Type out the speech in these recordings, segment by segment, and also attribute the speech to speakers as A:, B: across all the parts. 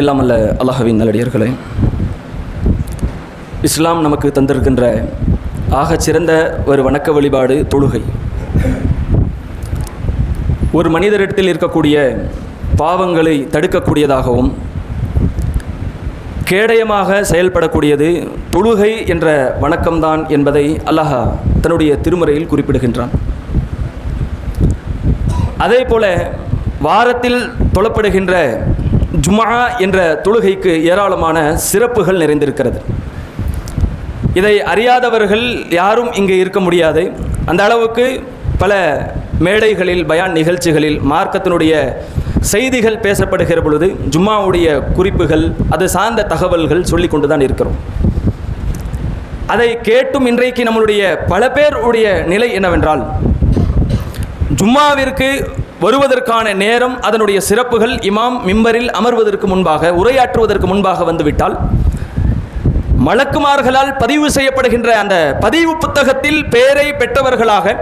A: இல்லாமல்ல அல்ல அல்லாஹவின் நல்லடியர்களே. இஸ்லாம் நமக்கு தந்திருக்கின்ற ஆகச் சிறந்த ஒரு வணக்க வழிபாடு தொழுகை. ஒரு மனிதரிடத்தில் இருக்கக்கூடிய பாவங்களை தடுக்கக்கூடியதாகவும் கேடயமாக செயல்படக்கூடியது தொழுகை என்ற வணக்கம்தான் என்பதை அல்லாஹ் தன்னுடைய திருமறையில் குறிப்பிடுகின்றான். அதே போல வாரத்தில் தொழப்படுகின்ற ஜுமா என்ற தொழுகைக்கு ஏராளமான சிறப்புகள் நிறைந்திருக்கிறது. இதை அறியாதவர்கள் யாரும் இங்கே இருக்க முடியாது. அந்த அளவுக்கு பல மேடைகளில் பயான் நிகழ்ச்சிகளில் மார்க்கத்தினுடைய செய்திகள் பேசப்படுகிற பொழுது ஜும்மாவுடைய குறிப்புகள் அது சார்ந்த தகவல்கள் சொல்லி கொண்டு தான் இருக்கிறோம். அதை கேட்டும் இன்றைக்கு நம்மளுடைய பல பேருடைய நிலை என்னவென்றால் ஜும்மாவிற்கு வருவதற்கான நேரம் அதனுடைய சிறப்புகள் இமாம் மிம்பரில் அமர்வதற்கு முன்பாக உரையாற்றுவதற்கு முன்பாக வந்துவிட்டால் மலக்குமார்களால் பதிவு செய்யப்படுகின்ற அந்த பதிவு புத்தகத்தில் பெயரை பெற்றவர்களாக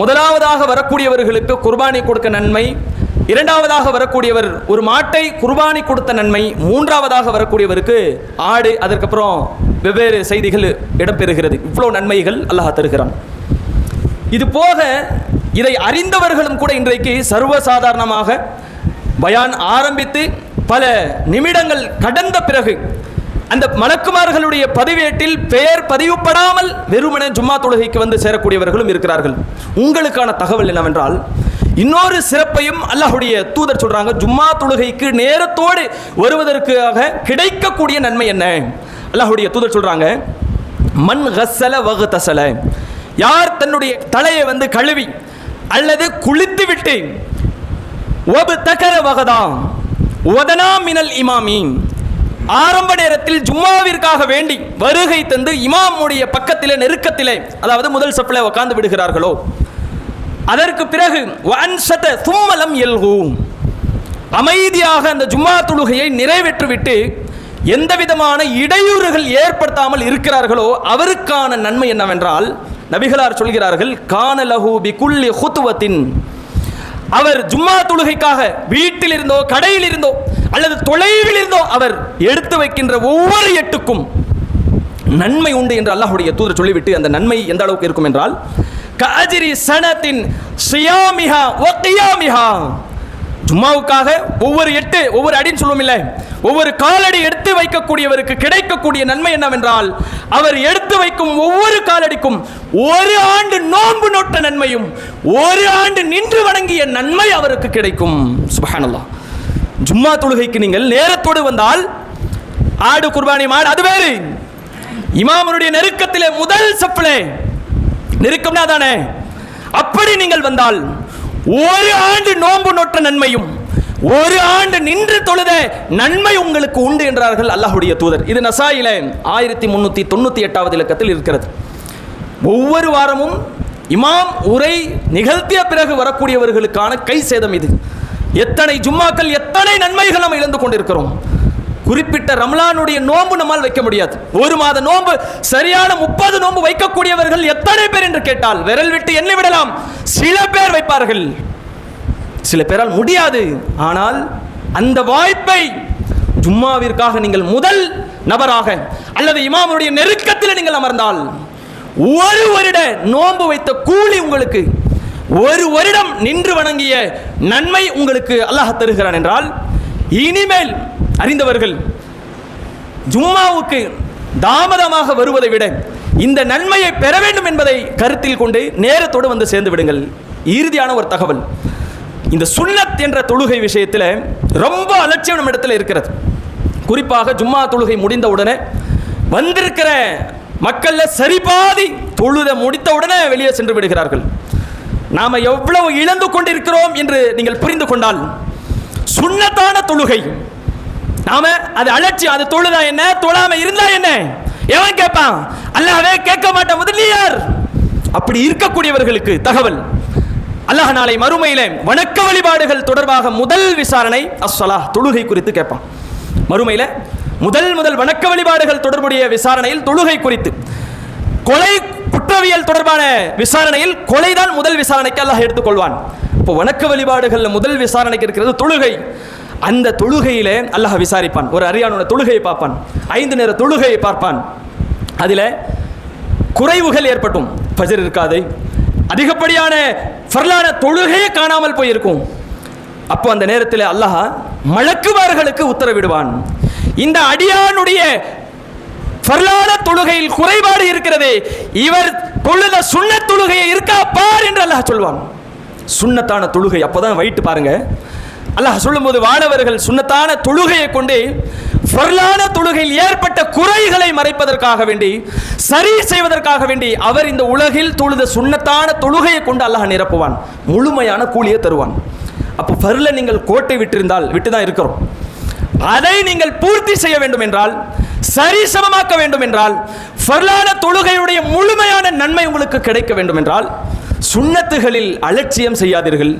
A: முதலாவதாக வரக்கூடியவர்களுக்கு குர்பானி கொடுக்க நன்மை இரண்டாவதாக வரக்கூடியவர் ஒரு மாட்டை குர்பானி கொடுத்த நன்மை மூன்றாவதாக வரக்கூடியவருக்கு ஆடு அதற்கப்புறம் வெவ்வேறு செய்திகள் இடம்பெறுகிறது. இவ்வளோ நன்மைகள் அல்லாஹ் தருகிறான். இது போக இதை அறிந்தவர்களும் கூட இன்றைக்கு சர்வசாதாரணமாக பயான் ஆரம்பித்து பல நிமிடங்கள் கடந்த பிறகு அந்த மலக்குமார்களுடைய பதிவேட்டில் பெயர் பதிவுப்படாமல் வெறுமன ஜும்மா தொழுகைக்கு வந்து சேரக்கூடியவர்களும் இருக்கிறார்கள். உங்களுக்கான தகவல் என்னவென்றால் இன்னொரு சிறப்பையும் அல்லாஹுடைய தூதர் சொல்றாங்க ஜும்மா தொழுகைக்கு நேரத்தோடு வருவதற்காக கிடைக்கக்கூடிய நன்மை என்ன? அல்லாஹுடைய தூதர் சொல்றாங்க மண் கசல வகு தசல யார் தன்னுடைய தலையை வந்து கழுவி அல்லது குளித்து விட்டு ஒபு தகர வகதாம். ஒதனா மினல் இமாமி ஆரம்ப நேரத்தில் ஜும்மாவிற்காக வேண்டி வருகை தந்து இமாமுடைய பக்கத்திலே நெருக்கத்திலே அதாவது முதல் சப்பில் உட்கார்ந்து விடுகிறார்களோ? அதற்கு பிறகு வன்சத தும்மலம் எல்கும் அமைதியாக அந்த ஜும்மா தொழுகையை நிறைவேற்றிவிட்டு எந்த விதமான இடையூறுகள் ஏற்படுத்தாமல் இருக்கிறார்களோ அவருக்கான நன்மை என்னவென்றால் நபிகளார் சொல்கிறார்கள் கான லஹூபி குள்ளி ஹுத்துவத்தின் அவர் ஜும்மா தொழுகைக்காக வீட்டில் இருந்தோ கடையில் இருந்தோ அல்லது தொலைவில் இருந்தோ அவர் எடுத்து வைக்கின்ற ஒவ்வொரு எட்டுக்கும் நன்மை உண்டு என்று அல்லாஹுடைய தூதர் சொல்லிவிட்டு அந்த நன்மை எந்த அளவுக்கு இருக்கும் என்றால் கஜிரி சனத்தின் சியாமிஹா ஒக்கியாமிஹா ஜும்மாவுக்காக ஒவ்வொரு எட்டு ஒவ்வொரு அடின்னு சொல்லுவோம் இல்லை ஒவ்வொரு காலடி எடுத்து வைக்கக்கூடியவருக்கு கிடைக்கக்கூடிய நன்மை என்னவென்றால் அவர் எடுத்து வைக்கும் ஒவ்வொரு காலடிக்கும் ஒரு ஆண்டு நோன்பு நோட்ட நன்மையும் ஒரு ஆண்டு நின்று வணங்கிய நன்மை அவருக்கு கிடைக்கும். சுபஹானல்லா. ஜும்மா தொழுகைக்கு நீங்கள் நேரத்தோடு வந்தால் ஆடு குர்பானி மாடு அது வேறு. இமாமனுடைய நெருக்கத்திலே முதல் சப்பிலே நெருக்கம்னா தானே? அப்படி நீங்கள் வந்தால் ஒரு ஆண்டு நோன்பு நோற்ற நன்மையும் ஒரு ஆண்டு நின்று தொழுத நன்மை உங்களுக்கு உண்டு என்றார்கள் அல்லாஹுடைய தூதர். இது நசாயில ஆயிரத்தி முன்னூத்தி தொண்ணூத்தி எட்டாவது இலக்கத்தில் இருக்கிறது. ஒவ்வொரு வாரமும் இமாம் உரை நிகழ்த்திய பிறகு வரக்கூடியவர்களுக்கான கை சேதம் இது. எத்தனை ஜும்மாக்கள் எத்தனை நன்மைகள் நம்ம இழந்து கொண்டிருக்கிறோம். குறிப்பிட்ட ரம்லானுடைய நோன்பு நம்மால் வைக்க முடியாது. ஒரு மாத நோன்பு சரியான முப்பது நோன்பு வைக்கக்கூடியவர்கள் எத்தனை பேர் என்று கேட்டால் விரல் விட்டு எண்ணி விடலாம். சில பேர் வைப்பார்கள். சில பேரால் முடியாது. ஆனால் அந்த வாய்ப்பை ஜும்மாவிற்காக நீங்கள் முதல் நபராக அல்லது இமாமுடைய நெருக்கத்தில் நீங்கள் அமர்ந்தால் ஒரு வருட நோன்பு வைத்த கூலி உங்களுக்கு ஒரு வருடம் நின்று வணங்கிய நன்மை உங்களுக்கு அல்லாஹ் தருகிறான் என்றால் இனிமேல் அறிந்தவர்கள் ஜும்மாவுக்கு தாமதமாக வருவதை விட இந்த நன்மையை பெற வேண்டும் என்பதை கருத்தில் கொண்டு நேரத்தோடு வந்து சேர்ந்து விடுங்கள். இறுதியான ஒரு தகவல். இந்த சுன்னத் என்ற தொழுகை விஷயத்தில் ரொம்ப அலட்சியம் நம்ம இடத்துல இருக்கிறது. குறிப்பாக ஜும்மா தொழுகை முடிந்த உடனே வந்திருக்கிற மக்களில் சரிபாதி தொழுத முடித்த உடனே வெளியே சென்று விடுகிறார்கள். நாம் எவ்வளவு இழந்து கொண்டிருக்கிறோம் என்று நீங்கள் புரிந்து கொண்டால் சுண்ணத்தான தொழுகை. நாம அது அலட்சியம் அது தொழுதா என்ன? தொழாம இருந்தா என்ன? எவன் கேட்பான் அல்லாவே கேட்க மாட்டான் முதலியார் அப்படி இருக்கக்கூடியவர்களுக்கு தகவல். அல்லாஹ் நாளை மறுமையில வணக்க வழிபாடுகள் தொடர்பாக முதல் விசாரணை அஸ்ஸலா தொழுகை குறித்து கேட்பான். மறுமையில முதல் முதல் வணக்க வழிபாடுகள் தொடர்புடைய விசாரணையில் தொழுகை குறித்து. கொலை குற்றவியல் தொடர்பான விசாரணையில் கொலைதான் முதல் விசாரணைக்கு அல்லாஹ் எடுத்துக்கொள்வான். இப்போ வணக்க வழிபாடுகளில் முதல் விசாரணைக்கு இருக்கிறது தொழுகை. அந்த தொழுகையிலே அல்லாஹ் விசாரிப்பான். ஒரு அரியானோட தொழுகையை பார்ப்பான். ஐந்து நேர தொழுகையை பார்ப்பான். அதில் குறைவுகள் ஏற்பட்டும். ஃபஜர் இருக்காது. அதிகப்படியான ஃபர்லான தொழுகையே காணாமல் போயிருக்கும். அப்போ அந்த நேரத்தில் அல்லாஹ் மழக்குவார்களுக்கு உத்தரவிடுவான். இந்த அடியானுடைய ஃபர்லான தொழுகையில் குறைபாடு இருக்கிறது. இவர் தொழுத சுண்ண தொழுகையை இருக்கா பார் என்று அல்லாஹ் சொல்வான். சுண்ணத்தான தொழுகை. அப்போதான் வயிட்டு பாருங்க. அல்லாஹ் சொல்லும்போது வானவர்கள் சுண்ணத்தான தொழுகையை கொண்டு பொருளான தொழுகையில் ஏற்பட்ட குறைகளை மறைப்பதற்காக வேண்டி சரி செய்வதற்காக வேண்டி அவர் இந்த உலகில் தொழுத சுண்ணத்தான தொழுகையை கொண்டு அல்லாஹ் நிரப்புவான். முழுமையான கூலியை தருவான். அப்போ ஃபர்ல நீங்கள் கோட்டை விட்டிருந்தால் விட்டு தான் இருக்கிறோம். அதை நீங்கள் பூர்த்தி செய்ய வேண்டும் என்றால் சரி சமமாக்க வேண்டும் என்றால் ஃபர்லான தொழுகையுடைய முழுமையான நன்மை உங்களுக்கு கிடைக்க வேண்டும் என்றால் சுண்ணத்துகளில் அலட்சியம் செய்யாதீர்கள்.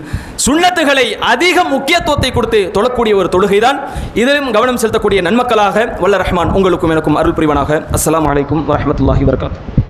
A: சுண்ணத்துகளை அதிக முக்கியத்துவத்தை கொடுத்து தொழக்கூடிய ஒரு தொழுகை தான் இதிலும் கவனம் செலுத்தக்கூடிய நன்மக்களாக வல்ல ரஹ்மான் உங்களுக்கும் எனக்கும் அருள் புரிவனாக. அஸ்லாம் அலைக்கும் வரமத்துல்லாஹி வரகாத்து